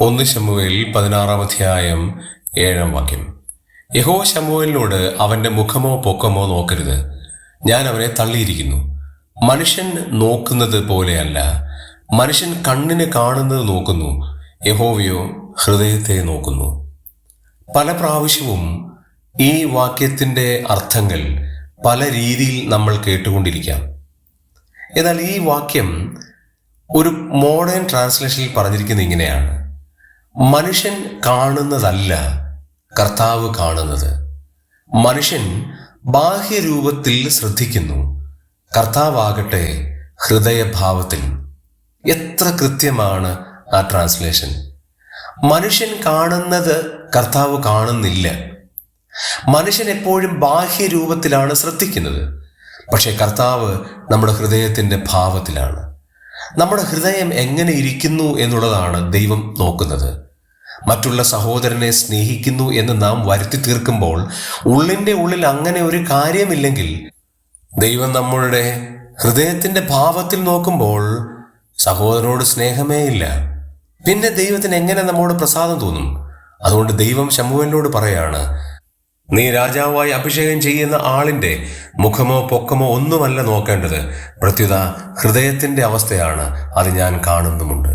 ഒന്ന് ശമുവേൽ പതിനാറാം അധ്യായം ഏഴാം വാക്യം. യഹോ ശമുവേലിനോട് അവന്റെ മുഖമോ പൊക്കമോ നോക്കരുത്. ഞാൻ അവനെ തള്ളിയിരിക്കുന്നു. മനുഷ്യൻ നോക്കുന്നത് പോലെയല്ല. മനുഷ്യൻ കണ്ണിന് കാണുന്നത് നോക്കുന്നു. യഹോവയോ ഹൃദയത്തെ നോക്കുന്നു. പല പ്രാവശ്യവും ഈ വാക്യത്തിന്റെ അർത്ഥങ്ങൾ പല രീതിയിൽ നമ്മൾ കേട്ടുകൊണ്ടിരിക്കാം. എന്നാൽ ഈ വാക്യം ഒരു മോഡേൺ ട്രാൻസ്ലേഷനിൽ പറഞ്ഞിരിക്കുന്നത് ഇങ്ങനെയാണ്. മനുഷ്യൻ കാണുന്നതല്ല കർത്താവ് കാണുന്നത്. മനുഷ്യൻ ബാഹ്യരൂപത്തിൽ ശ്രദ്ധിക്കുന്നു. കർത്താവാകട്ടെ ഹൃദയഭാവത്തിൽ. എത്ര കൃത്യമാണ് ആ ട്രാൻസ്ലേഷൻ? മനുഷ്യൻ കാണുന്നത് കർത്താവ് കാണുന്നില്ല. മനുഷ്യൻ എപ്പോഴും ബാഹ്യരൂപത്തിലാണ് ശ്രദ്ധിക്കുന്നത്. പക്ഷേ കർത്താവ് നമ്മുടെ ഹൃദയത്തിന്റെ ഭാവത്തിലാണ്. നമ്മുടെ ഹൃദയം എങ്ങനെ ഇരിക്കുന്നു എന്നുള്ളതാണ് ദൈവം നോക്കുന്നത്. മറ്റുള്ള സഹോദരനെ സ്നേഹിക്കുന്നു എന്ന് നാം വരുത്തി തീർക്കുമ്പോൾ ഉള്ളിന്റെ ഉള്ളിൽ അങ്ങനെ ഒരു കാര്യമില്ലെങ്കിൽ ദൈവം നമ്മളുടെ ഹൃദയത്തിന്റെ ഭാവത്തിൽ നോക്കുമ്പോൾ സഹോദരനോട് സ്നേഹമേ ഇല്ല. പിന്നെ ദൈവത്തിന് എങ്ങനെ നമ്മോട് പ്രസാദം തോന്നും? അതുകൊണ്ട് ദൈവം ശമുവലിനോട് പറയാണ് നീ രാജാവായി അഭിഷേകം ചെയ്യുന്ന ആളിന്റെ മുഖമോ പൊക്കമോ ഒന്നുമല്ല നോക്കേണ്ടത്. പ്രത്യുത ഹൃദയത്തിന്റെ അവസ്ഥയാണ് അത് ഞാൻ കാണുന്നുമുണ്ട്.